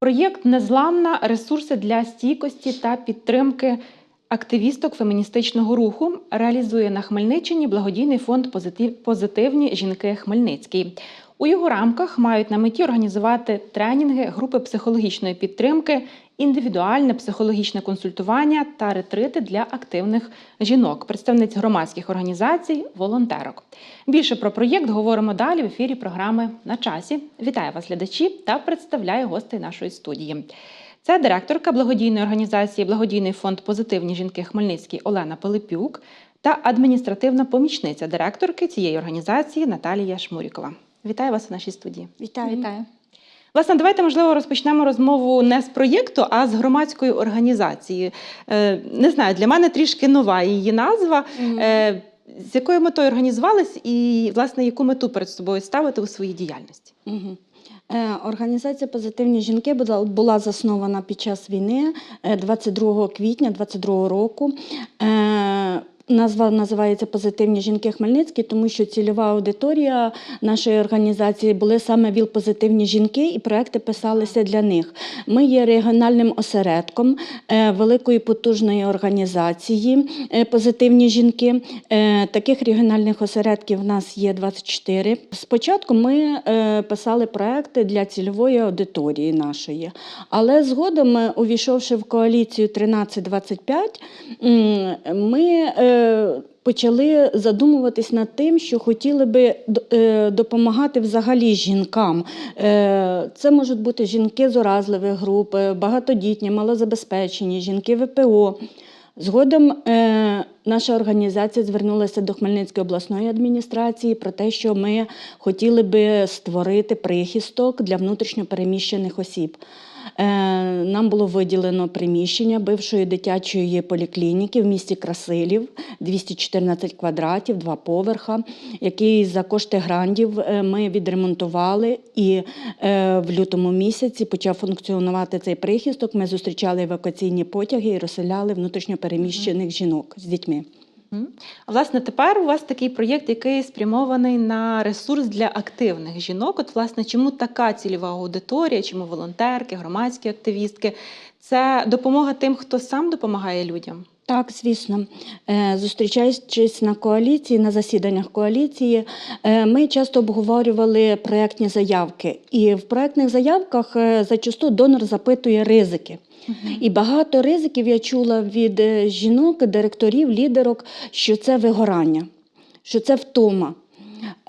Проєкт Незламна ресурси для стійкості та підтримки активісток феміністичного руху реалізує на Хмельниччині благодійний фонд «Позитив- Позитивні жінки Хмельницький. У його рамках мають на меті організувати тренінги, групи психологічної підтримки, індивідуальне психологічне консультування та ретрити для активних жінок, представниць громадських організацій, волонтерок. Більше про проєкт говоримо далі в ефірі програми на часі. Вітаю вас, глядачі, та представляю гостей нашої студії. Це директорка благодійної організації Благодійний фонд Позитивні жінки Хмельницький Олена Пилипюк та адміністративна помічниця директорки цієї організації Наталія Шмурікова. Вітаю вас у нашій студії. Вітаю. Вітаю. Власне, давайте можливо розпочнемо розмову не з проєкту, а з громадської організації. Е, не знаю, для мене трішки нова її назва. Е, з якою метою організувались і власне яку мету перед собою ставити у своїй діяльності? Е, Організація Позитивні жінки була, була заснована під час війни е, 22 квітня 22 року. Назва називається Позитивні жінки Хмельницькі, тому що цільова аудиторія нашої організації були саме ВІЛ-позитивні жінки, і проекти писалися для них. Ми є регіональним осередком е, великої потужної організації е, Позитивні жінки. Е, Таких регіональних осередків в нас є 24. Спочатку ми писали проекти для цільової аудиторії нашої, але згодом, увійшовши в коаліцію 1325, м, ми почали задумуватись над тим, що хотіли би е, допомагати взагалі жінкам. Е, Це можуть бути жінки з уразливих груп, е, багатодітні, малозабезпечені, жінки ВПО. Згодом е, наша організація звернулася до Хмельницької обласної адміністрації про те, що ми хотіли би створити прихисток для внутрішньопереміщених осіб. Е, нам було виділено приміщення бившої дитячої поліклініки в місті Красилів, 214 квадратів, два поверха, який за кошти грантів е, ми відремонтували. І е, в лютому місяці почав функціонувати цей прихисток. Ми зустрічали евакуаційні потяги і розселяли внутрішньопереміщених жінок з дітьми. Власне, тепер у вас такий проєкт, який спрямований на ресурс для активних жінок. От, власне, чому така цільова аудиторія, чому волонтерки, громадські активістки? Це допомога тим, хто сам допомагає людям. Так, звісно. Е, Зустрічаючись на коаліції, на засіданнях коаліції, е, ми часто обговорювали проєктні заявки. І в проєктних заявках е, зачасту донор запитує ризики. І багато ризиків я чула від е, жінок, директорів, лідерок, що це вигорання, що це втома.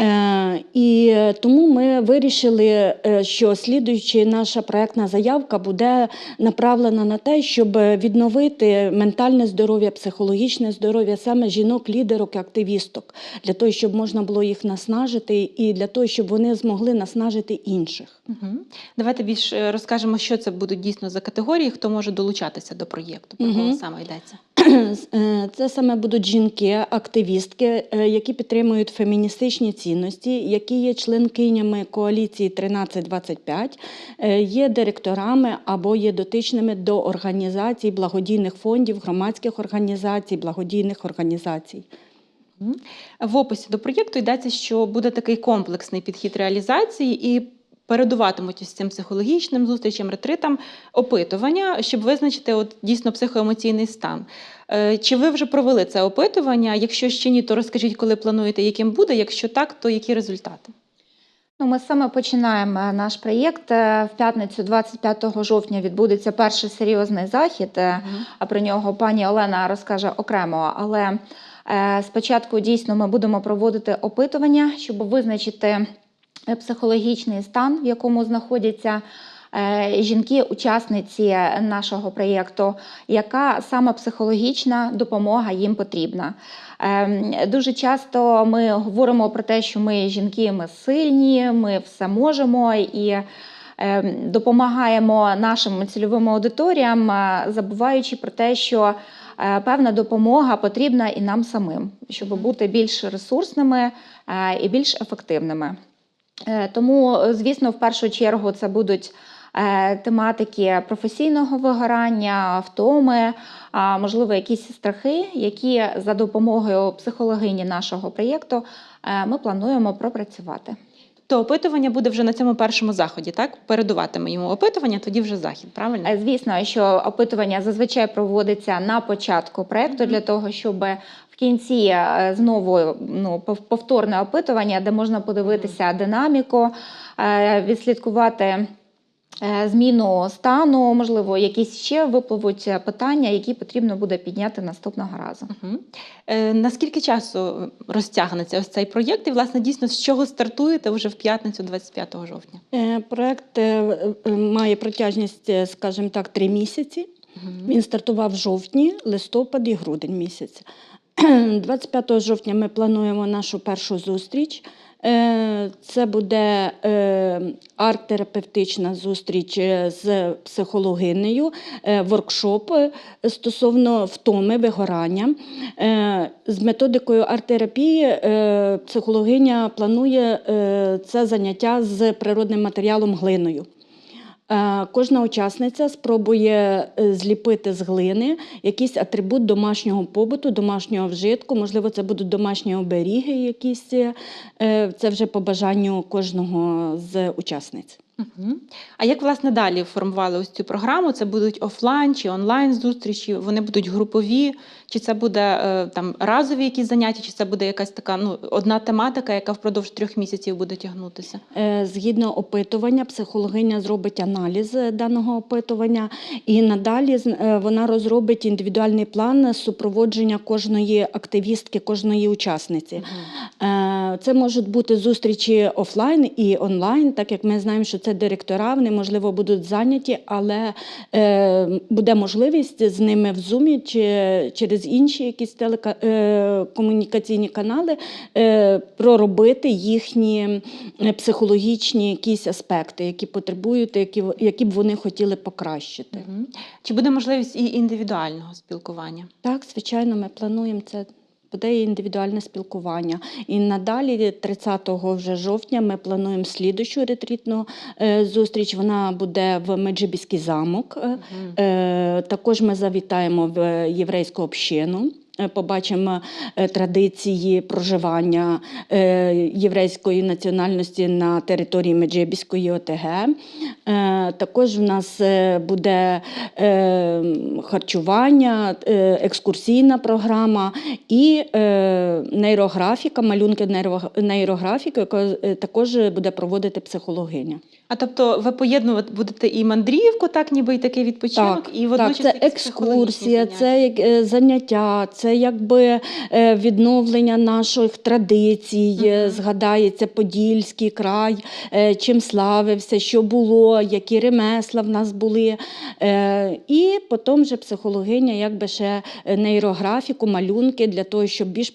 Е, і тому ми вирішили, е, що слідуючи наша проектна заявка буде направлена на те, щоб відновити ментальне здоров'я, психологічне здоров'я саме жінок, лідерок активісток, для того, щоб можна було їх наснажити, і для того, щоб вони змогли наснажити інших. Угу. Давайте більш е, розкажемо, що це будуть дійсно за категорії, хто може долучатися до проєкту, про кого Мгм. саме йдеться. Е, Це саме будуть жінки, активістки, е, які підтримують феміністичні цінності, які є членкинями коаліції 1325, е, є директорами або є дотичними до організацій, благодійних фондів, громадських організацій, благодійних організацій. В описі до проєкту йдеться, що буде такий комплексний підхід реалізації і передуватимуть ось цим психологічним зустрічам, ретритам опитування, щоб визначити от дійсно психоемоційний стан. Е, Чи ви вже провели це опитування? Якщо ще ні, то розкажіть, коли плануєте, яким буде. Якщо так, то які результати? Ну, ми саме починаємо наш проєкт. Е, В п'ятницю, 25 жовтня, відбудеться перший серйозний захід. Е, А про нього пані Олена розкаже окремо. Але е, спочатку дійсно ми будемо проводити опитування, щоб визначити е, психологічний стан, в якому знаходяться. Е, Жінки-учасниці нашого проєкту, яка саме психологічна допомога їм потрібна. Ем, Дуже часто ми говоримо про те, що ми жінки, ми сильні, ми все можемо і ем, допомагаємо нашим цільовим аудиторіям, е, забуваючи про те, що е, певна допомога потрібна і нам самим, щоб бути більш ресурсними і більш ефективними. Тому, звісно, в першу чергу це будуть тематики професійного вигорання, втоми, можливо, якісь страхи, які за допомогою психологині нашого проєкту е, ми плануємо пропрацювати. То опитування буде вже на цьому першому заході, так? Передуватиме йому опитування, тоді вже захід, правильно? Е, Звісно, що опитування зазвичай проводиться на початку проекту для того, щоб в кінці е, знову ну, повторне опитування, де можна подивитися динаміку, е, відслідкувати. Е, Зміну стану, можливо, якісь ще випливуть е, питання, які потрібно буде підняти наступного разу. Угу. Е, наскільки часу розтягнеться ось цей проєкт? І, власне, дійсно, з чого стартуєте вже в п'ятницю, 25 жовтня? Е, Проект е, має протяжність, скажімо так, три місяці. Він стартував в жовтні, листопад і грудень місяць. 25 жовтня ми плануємо нашу першу зустріч. Е, Це буде е, арт-терапевтична зустріч е, з психологинею, воркшоп стосовно втоми, вигорання. З методикою арт-терапії психологиня планує це заняття з природним матеріалом глиною. Е, Кожна учасниця спробує е, зліпити з глини якийсь атрибут домашнього побуту, домашнього вжитку. Можливо, це будуть домашні оберіги, якісь е, це вже по бажанню кожного з учасниць. Угу. А як власне далі формували ось цю програму? Це будуть офлайн чи онлайн зустрічі? Вони будуть групові, чи це буде е, там разові якісь заняття, чи це буде якась така ну одна тематика, яка впродовж трьох місяців буде тягнутися? Е, Згідно опитування, психологиня зробить аналіз е, даного опитування, і надалі вона розробить індивідуальний план супроводження кожної активістки, кожної учасниці. Е, Це можуть бути зустрічі офлайн і онлайн, так як ми знаємо, що це директора, вони можливо будуть зайняті, але е, буде можливість з ними в зумі чи через інші якісь телекомунікаційні канали е, проробити їхні е, психологічні якісь аспекти, які потребують, які, які б вони хотіли покращити. Угу. Чи буде можливість і індивідуального спілкування? Так, звичайно, ми плануємо це. Буде індивідуальне спілкування. І надалі, 30 вже жовтня, ми плануємо слідущу ретрітну е, зустріч. Вона буде в Меджибіський замок. Е, Також ми завітаємо в єврейську общину. Е, Побачимо е, традиції проживання е, єврейської національності на території Меджибіської ОТГ. Також в нас буде харчування, екскурсійна програма і нейрографіка, малюнки нейро- нейрографіки, яку також буде проводити психологиня. А тобто ви поєднувати будете і мандрівку, так ніби і такий відпочинок, і водночас так, це екскурсія, це як, е, заняття, це якби е, відновлення наших традицій. Мгм. Згадається Подільський край, чим славився, що було, які ремесла в нас були. І потім вже психологиня, якби ще нейрографіку, малюнки для того, щоб більш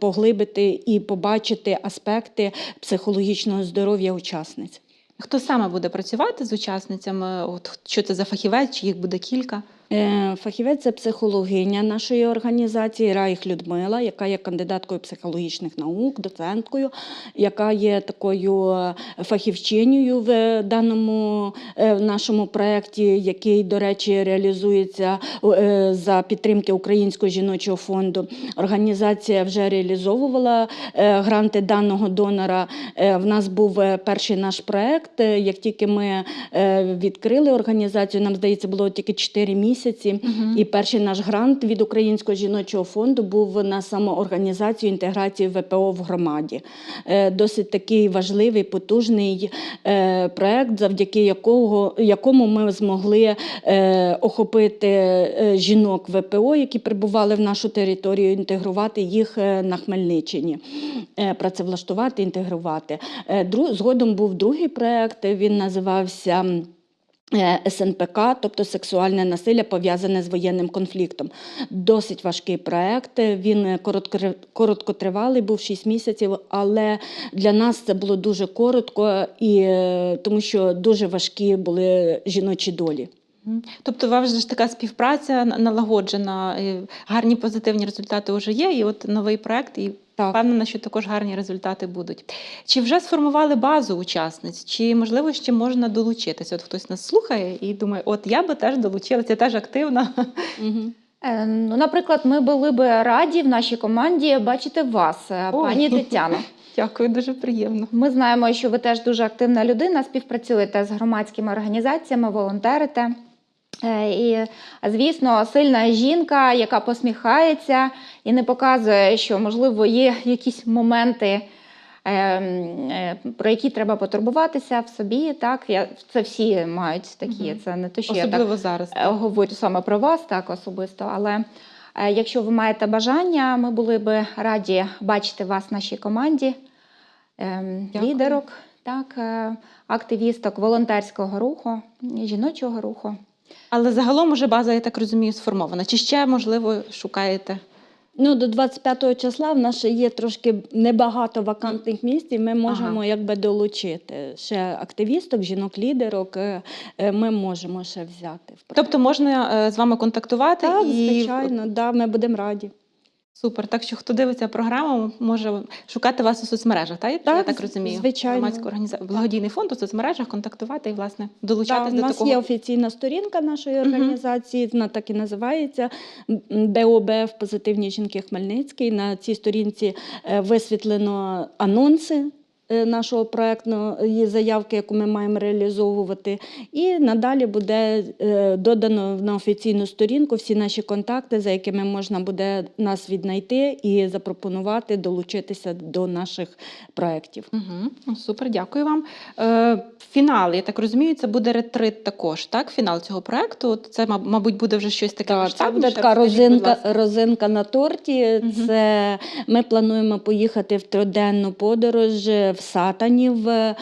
поглибити і побачити аспекти психологічного здоров'я учасниць. Хто саме буде працювати з учасницями? От що це за фахівець, чи їх буде кілька? Е, Фахівець це психологиня нашої організації Раїх Людмила, яка є кандидаткою психологічних наук, доценткою, яка є такою е, фахівчинею в даному е, в нашому проєкті, який, до речі, реалізується е, за підтримки Українського жіночого фонду. Організація вже реалізовувала е, гранти даного донора. Е, В нас був е, перший наш проєкт. Е, Як тільки ми е, відкрили організацію, нам здається, було тільки 4 місяці. І перший наш грант від Українського жіночого фонду був на самоорганізацію інтеграції ВПО в громаді. Е, Досить такий важливий, потужний е, проект, завдяки якого, якому ми змогли е, охопити жінок ВПО, які прибували в нашу територію, інтегрувати їх на Хмельниччині, працевлаштувати, інтегрувати. Згодом був другий проект, він називався. Е, СНПК, тобто сексуальне насилля пов'язане з воєнним конфліктом. Досить важкий проект. Він е, короткотривалий, був 6 місяців, але для нас це було дуже коротко, і, е, тому що дуже важкі були жіночі долі. Тобто, у вас ж така співпраця налагоджена, гарні позитивні результати вже є, і от новий проект, і Так. впевнена, що також гарні результати будуть. Чи вже сформували базу учасниць, чи можливо ще можна долучитися? От хтось нас слухає і думає, от я би теж долучилася, я теж активна. Угу. Ну, наприклад, ми були би раді в нашій команді бачити вас, е, Ой. пані Тетяно. Дякую, дуже приємно. Ми знаємо, що ви теж дуже активна людина, співпрацюєте з громадськими організаціями, волонтерите. Е, І, звісно, сильна жінка, яка посміхається і не показує, що, можливо, є якісь моменти, е, е, про які треба потурбуватися в собі. Так, я, це всі мають такі. Це не те, що я так зараз. Е, говорю саме про вас, так особисто. Але якщо ви маєте бажання, ми були би раді бачити вас в нашій команді, ем, Дякую. лідерок, так, активісток волонтерського руху, жіночого руху. Але загалом уже база, я так розумію, сформована. Чи ще, можливо, шукаєте? Ну, до 25 числа в нас ще є трошки небагато вакантних місць, і ми можемо Ага. якби долучити ще активісток, жінок-лідерок. е, е, Ми можемо ще взяти. Тобто можна е, з вами контактувати так, і звичайно, да, ми будемо раді. Супер. Так що хто дивиться програму, може шукати вас у соцмережах, так? Я Так, розумію. звичайно. Громадську організацію, благодійний фонд у соцмережах, контактувати і власне Да, долучатись у до нас такого. є офіційна сторінка нашої організації, вона так і називається БОБФ Позитивні жінки Хмельницький. На цій сторінці е, висвітлено анонси. Е, Нашого проектної заявки, яку ми маємо реалізовувати, і надалі буде е, додано на офіційну сторінку всі наші контакти, за якими можна буде нас віднайти і запропонувати долучитися до наших проєктів. Угу. Супер, дякую вам. Е, фінал, я так розумію, це буде ретрит також, так? Фінал цього проекту. Це, маб- мабуть, буде вже щось таке Так, це буде така розинка, розинка на торті. Мгм. Це ми плануємо поїхати в триденну подорож в Сатанів, е,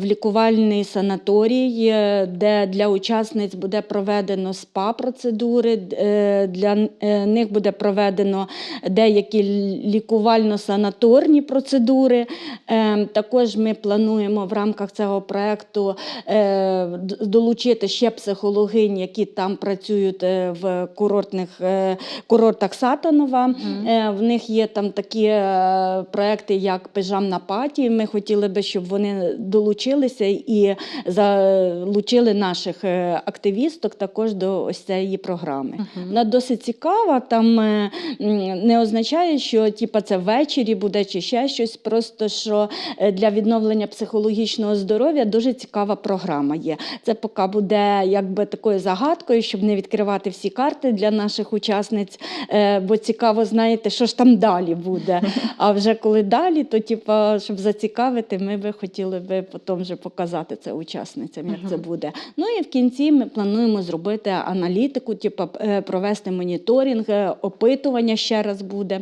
в лікувальний санаторій, е, де для учасниць буде проведено спа-процедури. е, Для е, них буде проведено деякі лікувально-санаторні процедури. Е, Також ми плануємо в рамках цього проекту е, долучити ще психологинь, які там працюють е, в курортних е, курортах Сатанова. Мгм. Е, В них є там такі е, проекти, як пижамна паті. Ми хотіли би, щоб вони долучилися і залучили наших е, активісток також до ось цієї програми. Мгм. Вона досить цікава. Там е, не означає, що типа, це ввечері буде чи ще щось. Просто що е, для відновлення психологічного здоров'я дуже цікава програма є. Це поки буде якби такою загадкою, щоб не відкривати всі карти для наших учасниць. Бо цікаво, знаєте, що ж там далі буде. А вже коли далі, то типа, щоб зацікавити, ми би хотіли би потім вже показати це учасницям, як це буде. Ну і в кінці ми плануємо зробити аналітику, типу, е, провести моніторинг, е, опитування ще раз буде,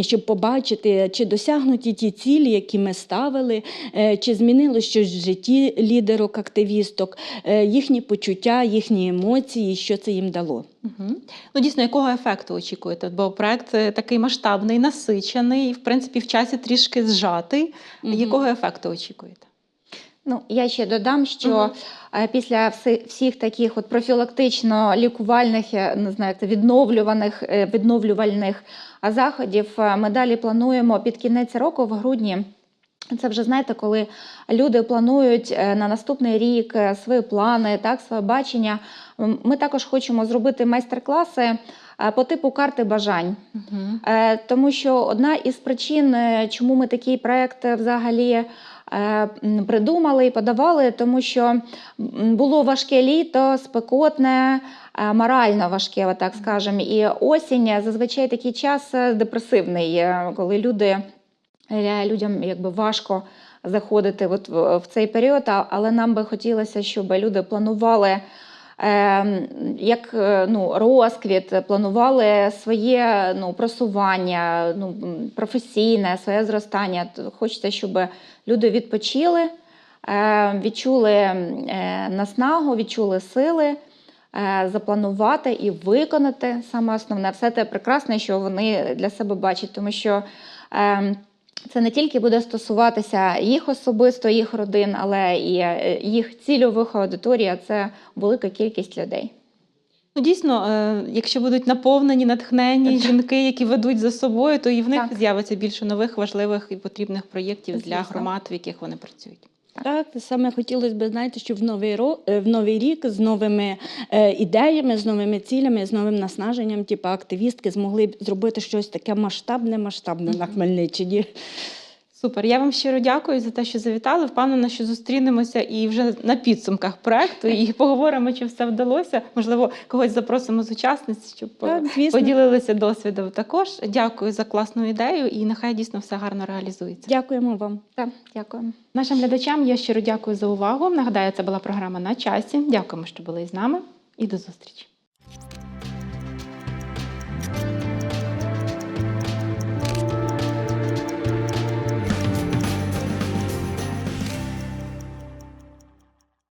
щоб побачити, чи досягнуті ті цілі, які ми ставили, е, чи змінило щось в житті лідерок, активісток, їхні почуття, їхні емоції, що це їм дало. Ну, дійсно, якого ефекту очікуєте? Бо проект е, такий масштабний, насичений, і, в принципі, в часі трішки зжатий. Мгм. Якого ефекту очікуєте? Ну, я ще додам, що е, після всіх таких от профілактично-лікувальних, я не знаю, як це відновлюваних, е, відновлювальних заходів, е, ми далі плануємо під кінець року, в грудні. Це вже знаєте, коли люди планують е, на наступний рік е, свої плани, так, своє бачення. Ми також хочемо зробити майстер-класи е, по типу карти бажань. Е, Тому що одна із причин, е, чому ми такий проект взагалі придумали і подавали, тому що було важке літо, спекотне, морально важке, так скажемо. І осінь зазвичай такий час депресивний, коли люди, людям якби важко заходити от в, цей період, але нам би хотілося, щоб люди планували як е, ну, розквіт, планували своє ну, просування, ну, професійне, своє зростання. Хочеться, щоб люди відпочили, е, відчули е, наснагу, відчули сили. е, Запланувати і виконати саме основне все те прекрасне, що вони для себе бачать, тому що е, це не тільки буде стосуватися їх особисто, їх родин, але і е, їх цільових аудиторій, а це велика кількість людей. Ну, дійсно, е, якщо будуть наповнені, натхнені жінки, які ведуть за собою, то і в них Так. з'явиться більше нових важливих і потрібних проєктів для громад, в яких вони працюють. Так, саме хотілося б, знаєте, щоб в новий, ро- е, в новий рік з новими е, ідеями, з новими цілями, з новим наснаженням, типу активістки змогли б зробити щось таке масштабне, масштабне на Хмельниччині. Супер. Я вам щиро дякую за те, що завітали. Впевнена, що зустрінемося і вже на підсумках проекту і поговоримо, чи все вдалося. Можливо, когось запросимо з учасниць, щоб Так, поділилися досвідом. Також дякую за класну ідею і нехай дійсно все гарно реалізується. Дякуємо вам. Так, дякую. Нашим глядачам я щиро дякую за увагу. Нагадаю, це була програма на часі. Дякуємо, що були з нами, і до зустрічі.